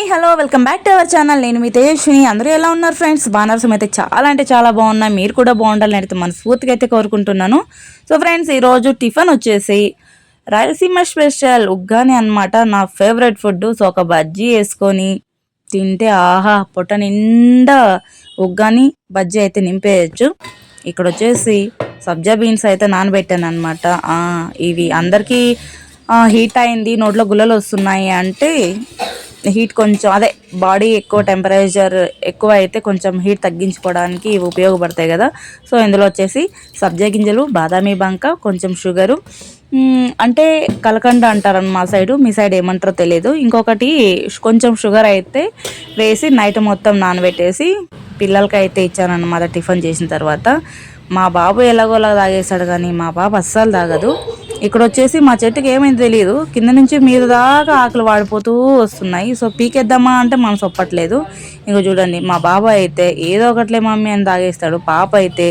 Hi hello welcome back to our channel. నేను మీ తేజస్విని. అందరూ ఎలా ఉన్నారు ఫ్రెండ్స్? బానర్సం అయితే చాలా అంటే చాలా బాగున్నాయి మీరు కూడా బాగుండాలని అయితే మనస్ఫూర్తిగా అయితే కోరుకుంటున్నాను. సో ఫ్రెండ్స్ ఈరోజు టిఫిన్ వచ్చేసి రాయలసీమ స్పెషల్ ఉగ్గాని అనమాట నా ఫేవరెట్ ఫుడ్ సో ఒక బజ్జీ వేసుకొని తింటే ఆహా పొట్ట నిండా ఉగ్గాని బజ్జీ అయితే నింపేయచ్చు. ఇక్కడ వచ్చేసి సబ్జా బీన్స్ అయితే నానబెట్టాను అనమాట ఇవి అందరికీ హీట్ అయింది. నోట్లో గుల్లలు వస్తున్నాయి అంటే హీట్ కొంచెం అదే బాడీ ఎక్కువ టెంపరేచర్ ఎక్కువ అయితే కొంచెం హీట్ తగ్గించుకోవడానికి ఇవి ఉపయోగపడతాయి కదా. సో ఇందులో వచ్చేసి సబ్జా గింజలు బాదామి బంక కొంచెం షుగరు. అంటే కలకండ అంటారు మా సైడు మీ సైడ్ ఏమంటారో తెలియదు ఇంకొకటి కొంచెం షుగర్ అయితే వేసి నైట్ మొత్తం నానబెట్టేసి పిల్లలకి అయితే ఇచ్చానన్నమాట టిఫిన్ చేసిన తర్వాత. మా బాబు ఎలాగోలా తాగేస్తాడు కానీ మా పాప అస్సలు తాగదు. ఇక్కడ వచ్చేసి మా చెట్టుకి ఏమైంది తెలియదు కింద నుంచి మీద దాకా ఆకులు వాడిపోతూ వస్తున్నాయి. సో పీకేద్దామా అంటే మనసు ఒప్పట్లేదు ఇంక చూడండి మా బాబాయ్ అయితే ఏదో ఒకట్లే మమ్మీ అని తాగేస్తాడు. పాప అయితే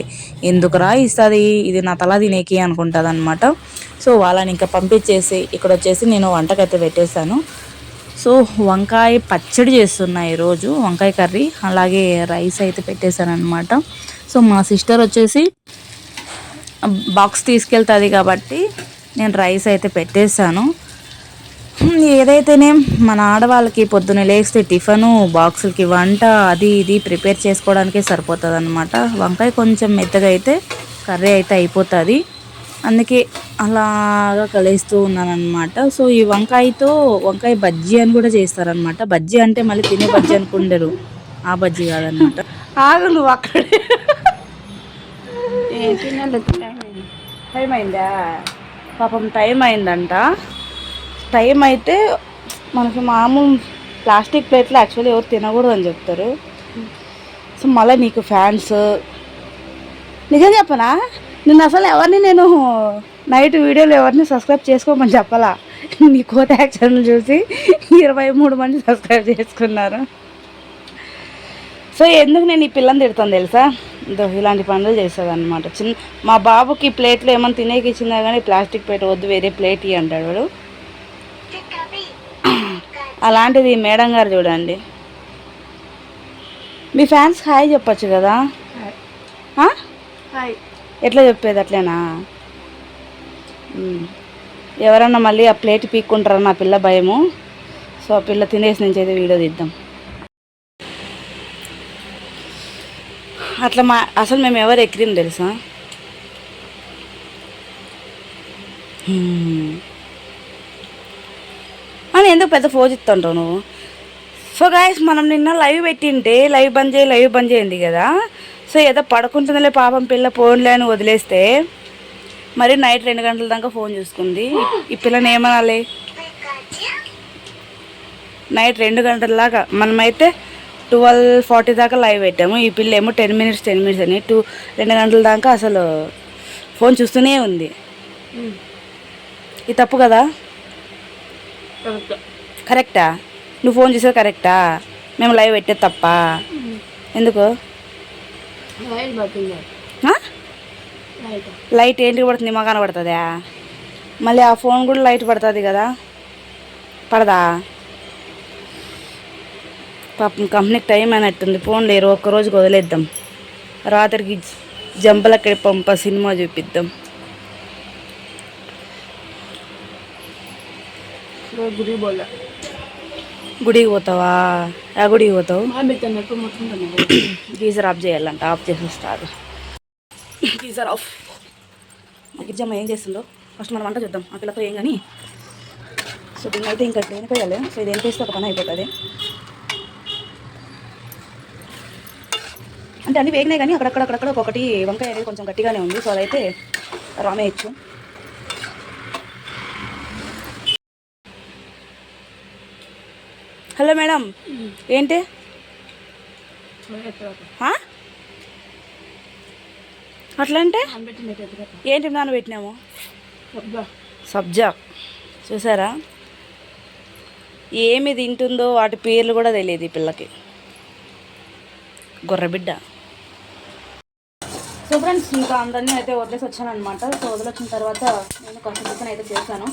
ఎందుకురా ఇస్తుంది? ఇది నా తల తినేకి అనుకుంటుంది అనమాట సో వాళ్ళని ఇంకా పంపించేసి ఇక్కడ వచ్చేసి నేను వంటకైతే పెట్టేశాను. సో వంకాయ పచ్చడి చేస్తున్నా ఈరోజు వంకాయ కర్రీ అలాగే రైస్ అయితే పెట్టేశాను అనమాట సో మా సిస్టర్ వచ్చేసి బాక్స్ తీసుకెళ్తుంది కాబట్టి నేను రైస్ అయితే పెట్టేశాను. ఏదైతేనే మన ఆడవాళ్ళకి పొద్దున్న లేస్తే టిఫను బాక్సులకి వంట అది ఇది ప్రిపేర్ చేసుకోవడానికే సరిపోతుంది అనమాట వంకాయ కొంచెం మెత్తగా అయితే కర్రీ అయితే అయిపోతుంది. అందుకే అలాగా కలిస్తూ ఉన్నాను అనమాట సో ఈ వంకాయతో వంకాయ బజ్జీ అని కూడా చేస్తారనమాట బజ్జీ అంటే మళ్ళీ తినే బజ్జీ అనుకుండరు ఆ బజ్జీ కాదనమాట ఆగు నువ్వు అక్కడే. పాపం టైం అయిందంట. టైం అయితే మనకి మామూలు ప్లాస్టిక్ ప్లేట్లో యాక్చువల్లీ ఎవరు తినకూడదు అని చెప్తారు. సో మళ్ళీ నీకు ఫ్యాన్స్. నిజం చెప్పనా? నిన్ను అసలు ఎవరిని నేను నైట్ వీడియోలు ఎవరిని సబ్స్క్రైబ్ చేసుకోమని చెప్పాలా? నీ కోత యాక్షన్ చూసి ఇరవై మూడు మంది సబ్స్క్రైబ్ చేసుకున్నారు. సో ఎందుకు నేను ఈ పిల్లని తిడతాను తెలుసా? ఇదో ఇలాంటి పనులు చేస్తుంది అనమాట చిన్న మా బాబుకి ప్లేట్లో ఏమైనా తినేకి ఇచ్చినా కానీ ప్లాస్టిక్ ప్లేట్ వద్దు వేరే ప్లేట్ ఇవి అంటాడు వాడు. అలాంటిది మేడం గారు చూడండి. మీ ఫ్యాన్స్ హాయ్ చెప్పొచ్చు కదా? ఎట్లా చెప్పేది అట్లేనా. ఎవరన్నా మళ్ళీ ఆ ప్లేట్ పీక్కుంటారా నా పిల్ల భయము. సో ఆ పిల్ల తినేసి నుంచి అయితే వీడియో తీద్దాం. అట్లా మా అసలు మేము ఎవరు ఎక్కిరిం తెలుసా? అని ఎందుకు పెద్ద ఫోజ్ ఇస్తుంటావు నువ్వు? సో గాయస్ మనం నిన్న లైవ్ పెట్టింటే లైవ్ బంద్ చేయి లైవ్ బంద్ చేయింది కదా? సో ఏదో పడుకుంటుందిలే పాపం పిల్ల ఫోన్లే అని వదిలేస్తే. మరి నైట్ రెండు గంటల దాకా ఫోన్ చూసుకుంది. ఈ పిల్లని ఏమనాలి? నైట్ రెండు గంటల దాకా మనమైతే ట్వెల్వ్ ఫార్టీ దాకా లైవ్ పెట్టాము. ఈ పిల్ల ఏమో టెన్ మినిట్స్ టెన్ మినిట్స్ అని టూ రెండు గంటల దాకా అసలు ఫోన్ చూస్తూనే ఉంది. ఇది తప్పు కదా? కరెక్టా. నువ్వు ఫోన్ చేసేది కరెక్టా? మేము లైవ్ పెట్టేది తప్ప? ఎందుకు? లైట్ ఏంటికి పడుతుంది? మా కనబడుతుందా మళ్ళీ ఆ ఫోన్ కూడా లైట్ పడుతుంది కదా? పడదా? పాపం కంపెనీకి టైం అయినట్టుంది. ఫోన్ లేరు. ఒక్క రోజుకి వదిలేద్దాం. రాత్రికి జంపలక్కడి పంప సినిమా చూపిద్దాం. గుడి గుడికి పోతావా? ఆ గుడికి పోతావు? మొత్తం గీజర్ ఆఫ్ చేయాలంట. ఆఫ్ చేసి వస్తారు గీజర్ ఆఫ్. మా గిరిజమ్మ ఏం చేస్తుందో? ఫస్ట్ మనం వంట చూద్దాం. ఆ పిల్లతో ఏం కానీ? సో దీన్ని అయితే ఇంకా దేనిపోయాలి సో ఇది వేస్తే ఒక పని అయిపోతుంది. అంటే అన్ని వేగినాయి కానీ అక్కడక్కడ అక్కడక్కడ ఒక్కొక్కటి వంకాయ అనేది కొంచెం గట్టిగానే ఉంది. సో అదైతే రామేయచ్చు హలో మేడం ఏంటి? అట్లా అంటే ఏంటి నానబెట్టినాము సబ్జా. చూసారా? ఏమి తింటుందో వాటి పేర్లు కూడా తెలియదు ఈ పిల్లకి. గొర్రెబిడ్డ సో ఫ్రెండ్స్ ఇంకా అందరినీ అయితే వదిలేసి వచ్చాను అనమాట సో వదిలొచ్చిన తర్వాత నేను కొంచెం టిఫిన్ అయితే చేశాను.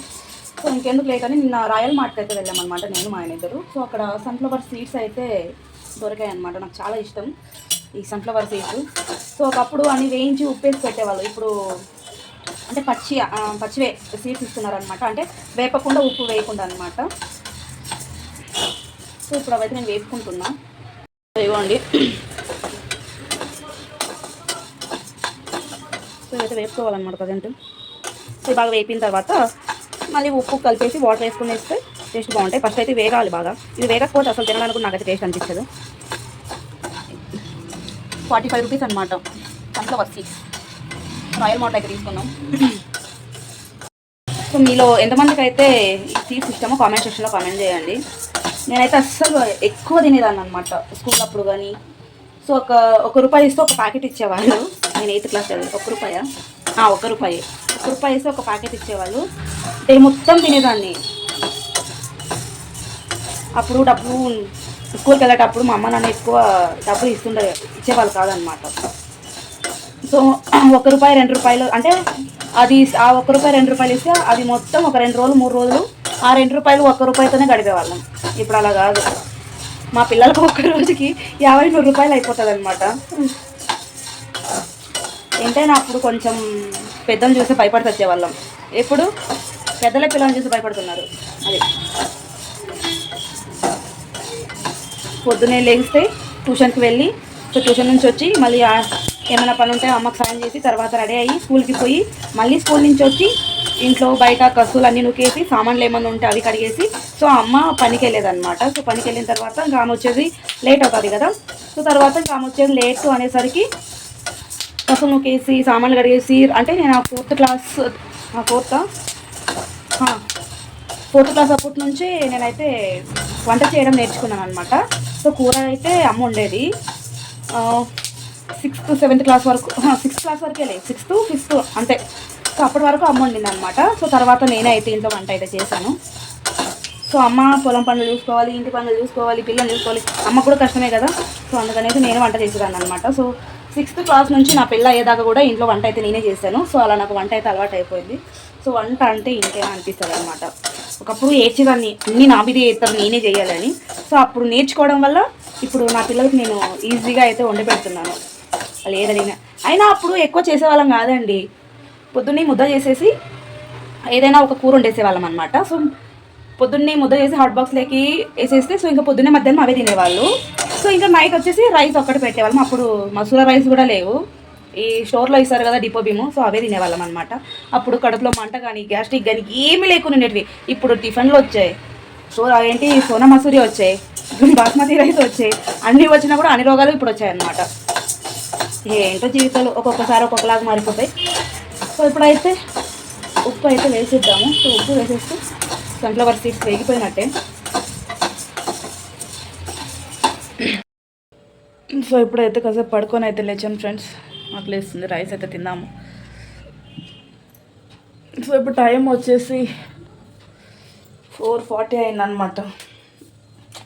సో ఇంకెందుకు లేకని నిన్న రాయల్ మార్ట్కి అయితే వెళ్ళామన్నమాట నేను మా ఆయన ఇద్దరు. సో అక్కడ సన్ఫ్లవర్ సీడ్స్ అయితే దొరికాయి అనమాట నాకు చాలా ఇష్టం ఈ సన్ఫ్లవర్ సీడ్స్. సో ఒకప్పుడు అన్ని వేయించి ఉప్పేసి పెట్టేవాళ్ళు. ఇప్పుడు అంటే పచ్చి పచ్చివే సీడ్స్ ఇస్తున్నారనమాట అంటే వేపకుండా ఉప్పు వేయకుండా అనమాట సో ఇప్పుడు అవైతే నేను వేపుకుంటున్నా. ఇవ్వండి సో ఇవైతే వేపుకోవాలన్నమాట ప్రజెంట్ సో బాగా వేపిన తర్వాత మళ్ళీ ఉప్పు కలిపేసి వాటర్ వేసుకుని వేస్తే టేస్ట్ బాగుంటాయి. ఫస్ట్ అయితే వేగాలి బాగా. ఇది వేగకపోతే అసలు తినడానికి నాకు నాకైతే టేస్ట్ అనిపించదు. ఫార్టీ ఫైవ్ రూపీస్ అనమాట సన్ఫ్లవర్ సీడ్స్ రాయల్ మోట్ అయితే తీసుకున్నాం సో మీలో ఎంతమందికి అయితే ఈ సీడ్స్ ఇష్టమో కామెంట్ సెక్షన్లో కామెంట్ చేయండి. నేనైతే అస్సలు ఎక్కువ తినేదాన్ని అనమాట స్కూల్ అప్పుడు కానీ సో ఒక ఒక రూపాయి ఇస్తే ఒక ప్యాకెట్ ఇచ్చేవాళ్ళు. నేను ఎయిత్ క్లాస్ చదివి ఒక రూపాయ? ఆ, ఒక రూపాయి. ఒక రూపాయి ఇస్తే ఒక ప్యాకెట్ ఇచ్చేవాళ్ళు. డే మొత్తం తినేదాన్ని. అప్పుడు డబ్బు స్కూల్కి వెళ్ళేటప్పుడు మా అమ్మ నాన్న ఎక్కువ డబ్బులు ఇస్తుండే ఇచ్చేవాళ్ళు కాదనమాట. సో ఒక రూపాయి రెండు రూపాయలు అంటే అది ఆ ఒక్క రూపాయి రెండు రూపాయలు ఇస్తే అది మొత్తం ఒక రెండు రోజులు మూడు రోజులు ఆ రెండు రూపాయలు ఒక్క రూపాయితోనే గడిపేవాళ్ళం. ఇప్పుడు అలా కాదు. మా పిల్లలకు ఒక్క రోజుకి యాభై నూరు రూపాయలు అయిపోతుంది అనమాట ఏంటైనా అప్పుడు కొంచెం పెద్దలు చూసి భయపడి వచ్చేవాళ్ళం. ఇప్పుడు పెద్దల పిల్లల్ని చూసి భయపడుతున్నారు. అది. పొద్దునే లేస్తే ట్యూషన్కి వెళ్ళి సో ట్యూషన్ నుంచి వచ్చి మళ్ళీ ఏమైనా పని ఉంటే అమ్మకి సాయం చేసి తర్వాత రెడీ అయ్యి స్కూల్కి పోయి మళ్ళీ స్కూల్ నుంచి వచ్చి ఇంట్లో బయట కసులు అన్నీ నూకేసి సామాన్లు ఏమైనా ఉంటే అవి కడిగేసి సో అమ్మ పనికి వెళ్ళేదన్నమాట సో పనికి వెళ్ళిన తర్వాత ఇంకా ఆమె వచ్చేది లేట్ అవుతుంది కదా. సో తర్వాత ఇంకా ఆమె వచ్చేది లేట్ అనేసరికి కసులు నూకేసి సామాన్లు కడిగేసి అంటే నేను ఆ ఫోర్త్ క్లాస్ ఆ ఫోర్త్? ఫోర్త్ క్లాస్ అప్పటి నుంచి నేనైతే వంట చేయడం నేర్చుకున్నాను అనమాట సో కూర అయితే అమ్మ ఉండేది సిక్స్త్ సెవెంత్ క్లాస్ వరకు సిక్స్త్ క్లాస్ వరకే లేదు సిక్స్త్ ఫిఫ్త్ అంతే. సో అప్పటి వరకు అమ్మ వండింది అనమాట సో తర్వాత నేనే అయితే ఇంట్లో వంట అయితే చేశాను. సో అమ్మ పొలం పనులు చూసుకోవాలి ఇంటి పనులు చూసుకోవాలి పిల్లలు చూసుకోవాలి. అమ్మ కూడా కష్టమే కదా. సో అందుకనేది నేను వంట చేసేదాన్ని అనమాట సో సిక్స్త్ క్లాస్ నుంచి నా పిల్ల అయ్యేదాకా కూడా ఇంట్లో వంట అయితే నేనే చేశాను. సో అలా నాకు వంట అయితే అలవాటు అయిపోయింది. సో వంట అంటే ఇంకేనా అనిపిస్తుంది అనమాట ఒకప్పుడు ఏడ్చేదాన్ని అన్నీ నా మీద చేస్తారు నేనే చేయాలని సో అప్పుడు నేర్చుకోవడం వల్ల ఇప్పుడు నా పిల్లలకి నేను ఈజీగా అయితే వండి పెడుతున్నాను. లేదని. అయినా అప్పుడు ఎక్కువ చేసేవాళ్ళం కాదండి. పొద్దున్నే ముద్ద చేసేసి ఏదైనా ఒక కూర వండేసేవాళ్ళం అనమాట సో పొద్దున్నే ముద్ద చేసి హాట్ బాక్స్లోకి వేసేస్తే సో ఇంకా పొద్దున్నే మధ్యాహ్నం అవే తినేవాళ్ళు. సో ఇంకా నైట్ వచ్చేసి రైస్ ఒక్కటి పెట్టేవాళ్ళం. అప్పుడు మసూర రైస్ కూడా లేవు. ఈ స్టోర్లో ఇస్తారు కదా డిపో బిము సో అవే తినేవాళ్ళం అనమాట అప్పుడు కడుపులో మంట కానీ గ్యాస్ట్రిక్ కానీ ఏమీ లేకుండా ఉండేటివి. ఇప్పుడు టిఫిన్లు వచ్చాయి. సో ఏంటి సోనా మసూరి వచ్చాయి. బాస్మతి రైస్ వచ్చాయి. అన్నీ వచ్చినా కూడా అన్ని రోగాలు ఇప్పుడు వచ్చాయన్నమాట. ఏంటో జీవితాలు ఒక్కొక్కసారి ఒక్కొక్కలాగా మారిపోతాయి. సో ఇప్పుడైతే ఉప్పు అయితే వేసేద్దాము. సో ఉప్పు వేసేస్తే సన్ఫ్లవర్ సీడ్స్ వేగిపోయినట్టే. సో ఇప్పుడైతే కాసేపు పడుకొని అయితే లేచాను ఫ్రెండ్స్. నాకు లేస్తుంది రైస్ అయితే తిన్నాము సో ఇప్పుడు టైం వచ్చేసి ఫోర్ ఫార్టీ అయిందనమాట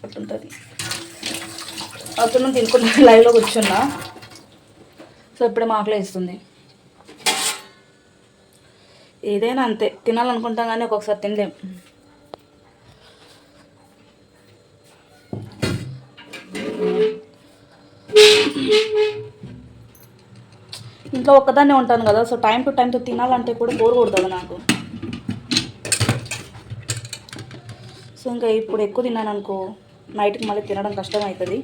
అట్లుంటుంది. అతను తినుకుంటే లైవ్లో కూర్చున్నా. సో ఇప్పుడే మాకలేస్తుంది ఏదైనా అంతే. తినాలనుకుంటాం కానీ ఒక్కొక్కసారి తినలేం. ఇంట్లో ఒక్కదాన్నే ఉంటాను కదా సో టైం టు టైంతో తినాలంటే కూడా బోర్ కొడుతుంది నాకు. సో ఇంకా ఇప్పుడు ఎక్కువ తిన్నాను అనుకో నైట్కి మళ్ళీ తినడం కష్టం అవుతుంది.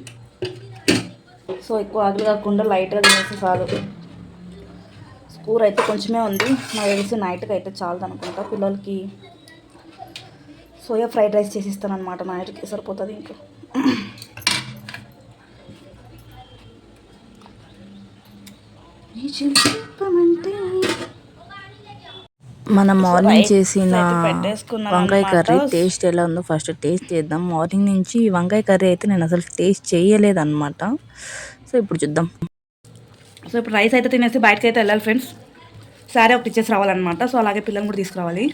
సో ఎక్కువ ఆకలి కాకుండా లైట్గా తినేసి చాలు. కూర అయితే కొంచెమే ఉంది. నాకు తెలిసి నైట్కి అయితే చాలదు అనుకుంటా పిల్లలకి సోయా ఫ్రైడ్ రైస్ చేసి ఇస్తాను అనమాట నైట్కి సరిపోతుంది ఇంకా. మన మార్నింగ్ చేసిన వంకాయ. కర్రీ టేస్ట్ ఎలా ఉందో ఫస్ట్ టేస్ట్ చేద్దాం. మార్నింగ్ నుంచి ఈ వంకాయ కర్రీ అయితే నేను అసలు టేస్ట్ చేయలేదన్నమాట. సో ఇప్పుడు చూద్దాం. సో ఇప్పుడు రైస్ అయితే తినేసి బయటకి అయితే వెళ్ళాలి ఫ్రెండ్స్ సారీ ఒకటి ఇచ్చేసి రావాలన్నమాట. సో అలాగే పిల్లల్ని కూడా తీసుకురావాలి.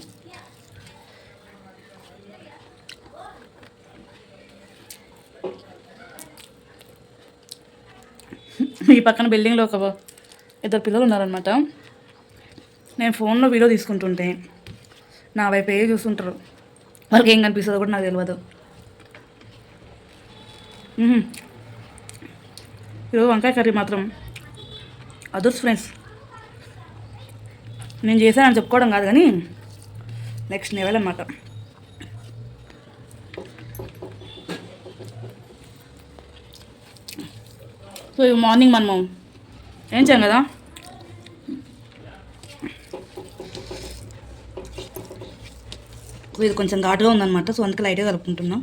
ఈ పక్కన బిల్డింగ్లో ఒక ఇద్దరు పిల్లలు ఉన్నారనమాట నేను ఫోన్లో వీడియో తీసుకుంటుంటే నా వైపు ఏ చూస్తుంటారు? వాళ్ళకి ఏం కనిపిస్తుందో కూడా నాకు తెలియదు మ్మ్. ఈరోజు వంకాయ కర్రీ మాత్రం అదర్స్ ఫ్రెండ్స్ నేను చేశానని చెప్పుకోవడం కాదు కానీ నెక్స్ట్ లెవెల్ అన్నమాట. సో ఈ మార్నింగ్ మనము ఏం చేయం కదా? ఇది కొంచెం ఘాటుగా ఉందన్నమాట సో అందుకే లైట్గా కలుపుకుంటున్నాం.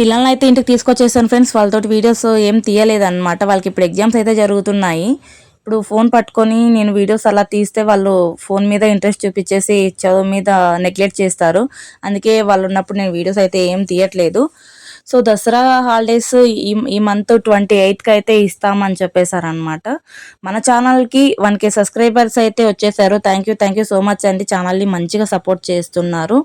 పిల్లల్ని అయితే ఇంటికి తీసుకొచ్చేసాను ఫ్రెండ్స్. వాళ్ళతో వీడియోస్ ఏం తీయలేదన్నమాట. వాళ్ళకి ఇప్పుడు ఎగ్జామ్స్ అయితే జరుగుతున్నాయి. ఇప్పుడు ఫోన్ పట్టుకొని నేను వీడియోస్ అలా తీస్తే వాళ్ళు ఫోన్ మీద ఇంట్రెస్ట్ చూపించేసి చదువు మీద నెగ్లెక్ట్ చేస్తారు. అందుకే వాళ్ళు ఉన్నప్పుడు నేను వీడియోస్ అయితే ఏం తీయట్లేదు. సో దసరా హాలిడేస్ ఈ ఈ మంత్ ట్వంటీ ఎయిత్కి అయితే ఇస్తామని చెప్పేశారనమాట మన ఛానల్కి వన్ కే సబ్స్క్రైబర్స్ అయితే వచ్చేసారు. Thank you thank you so much అండి. ఛానల్ని మంచిగా సపోర్ట్ చేస్తున్నారు.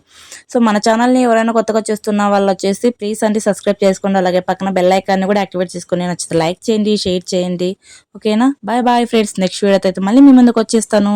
సో మన ఛానల్ని ఎవరైనా కొత్తగా చూస్తున్న వాళ్ళు వచ్చేసి ప్లీజ్ అండి సబ్స్క్రైబ్ చేసుకోండి. అలాగే పక్కన బెల్ ఐకాన్ని కూడా యాక్టివేట్ చేసుకుని నచ్చితే లైక్ చేయండి షేర్ చేయండి. ఓకేనా bye bye friends next video అయితే మళ్ళీ మీ ముందుకు వచ్చేస్తాను.